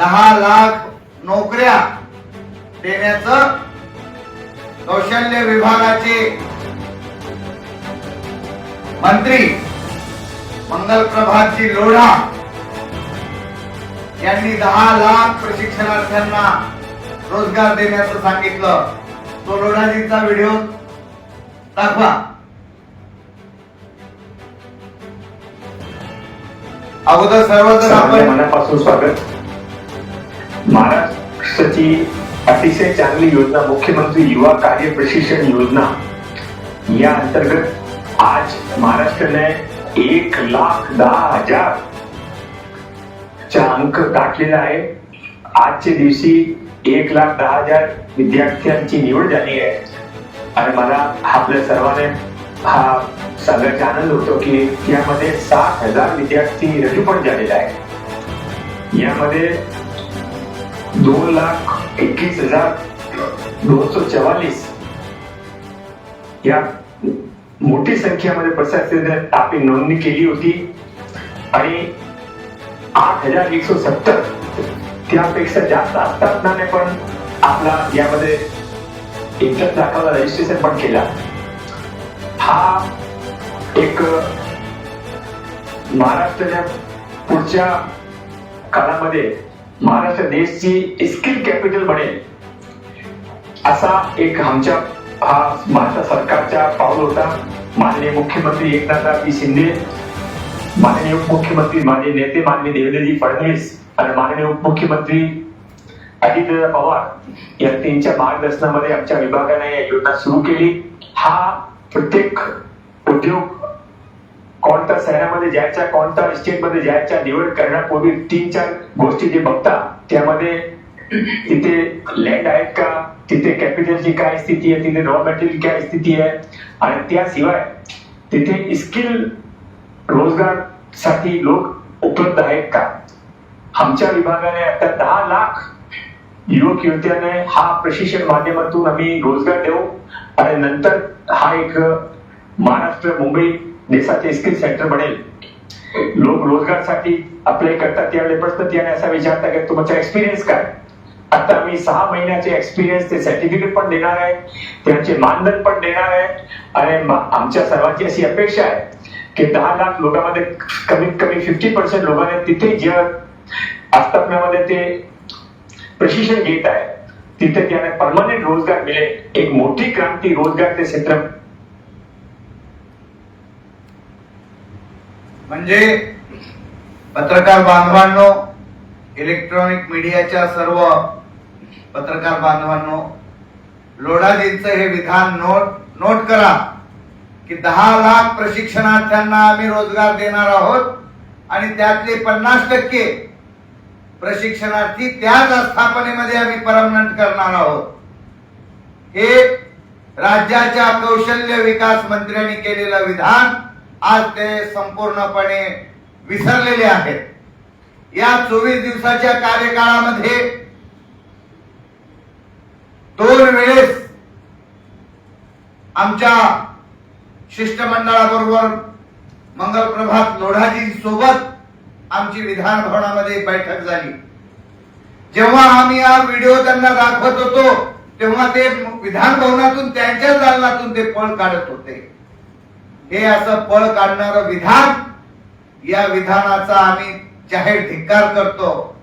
दहा लाख नोकऱ्या देण्याचं कौशल्य विभागाचे मंत्री मंगल प्रभातजी लोढा यांनी दहा लाख प्रशिक्षणार्थ्यांना रोजगार देण्याचं सांगितलं. तो लोढाजींचा व्हिडिओ दाखवा. अगोदर सर्वजण आपण मनापासून स्वागत. महाराष्ट्राची अतिशय चांगली योजना मुख्यमंत्री युवा कार्य प्रशिक्षण योजना. या अंतर्गत आज महाराष्ट्राने एक लाख दहा हजार चा अंक गाठलेला आहे. आजच्या दिवशी एक लाख दहा हजार विद्यार्थ्यांची निवड झाली आहे. आणि मला आपल्या सर्वांना हा सगळ्याचा आनंद होतो की यामध्ये सात हजार विद्यार्थी रजू पण झालेला आहे यामध्ये दोन लाख एकवीस हजार दोनशे चव्वालीस या मोठी संख्येमध्ये प्रशासनाने आपली नोंदणी केली होती. आणि आठ हजार एकशे सत्तर. त्यापेक्षा जास्त असताना पण आपला यामध्ये इंटरेस्ट दाखवला रजिस्ट्रेशन पण केला. हा एक महाराष्ट्राच्या पुढच्या काळामध्ये महाराष्ट्र देशची स्किल कॅपिटल बनेल. असा एक आमच्या हा महाराष्ट्र सरकारचा पाऊल होता. माननीय मुख्यमंत्री एकनाथरावजी शिंदे माननीय उपमुख्यमंत्री माननीय नेते माननीय देवेंद्रजी फडणवीस आणि माननीय उपमुख्यमंत्री अजित पवार या त्यांच्या मार्गदर्शनामध्ये आमच्या विभागाने या योजना सुरू केली. हा प्रत्येक उद्योग कॉन्टर शहरामध्ये जायच्या कोणत्या स्टेटमध्ये जायच्या निवड करण्यापूर्वी तीन चार गोष्टी जे बघता त्यामध्ये तिथे लँड आहेत का तिथे कॅपिटलची काय स्थिती आहे तिथे रॉ मटेरियल काय स्थिती आहे आणि त्याशिवाय तिथे स्किल रोजगारसाठी लोक उपलब्ध आहेत का? आमच्या विभागाने आता दहा लाख युवक युवतीने हा प्रशिक्षण माध्यमातून आम्ही रोजगार देऊ. आणि नंतर हा एक महाराष्ट्र मुंबई देशाचे स्किल सेंटर बनेल. लोक रोजगारसाठी अप्लाय करतात त्यावेळेस प्रश्न त्याने असा विचारता की तुमचा एक्सपिरियन्स काय? आता आम्ही सहा महिन्याचे एक्सपिरियन्स ते सर्टिफिकेट पण देणार आहे. त्यांचे मानधन पण देणार आहे. आणि आमच्या सर्वांची अशी अपेक्षा आहे की दहा लाख लोकांमध्ये कमीत कमी फिफ्टी पर्सेंट लोकांनी तिथे जे आस्थापनामध्ये ते प्रशिक्षण घेत आहे तिथे त्यांना परमनंट रोजगार मिळेल. एक मोठी क्रांती रोजगारचे क्षेत्र म्हणजे पत्रकार बांधवांनो इलेक्ट्रॉनिक मीडियाच्या सर्व पत्रकार बांधवांनो लोढाजींचं हे विधान नोट नोट करा की दहा लाख प्रशिक्षणार्थ्यांना आम्ही रोजगार देणार आहोत आणि त्यातले पन्नास टक्के प्रशिक्षणार्थी त्याच आस्थापनेमध्ये आम्ही परमनंट करणार आहोत. हे राज्याच्या कौशल्य विकास मंत्र्यांनी केलेलं विधान आज ते संपूर्णपणे विसरलेले आहेत. या चोवीस दिवसाच्या कार्यकाळामध्ये दोन वेळेस आमच्या शिष्टमंडळाबरोबर मंगल प्रभात लोढाजी सोबत आमची विधान भवनामध्ये बैठक झाली. जेव्हा आम्ही हा व्हिडिओ त्यांना दाखवत होतो तेव्हा ते विधान भवनातून त्यांच्या दालनातून ते पळ काढत होते. हे असं पळ काढणारं विधान या विधानाचा आम्ही जाहीर धिक्कार करतो.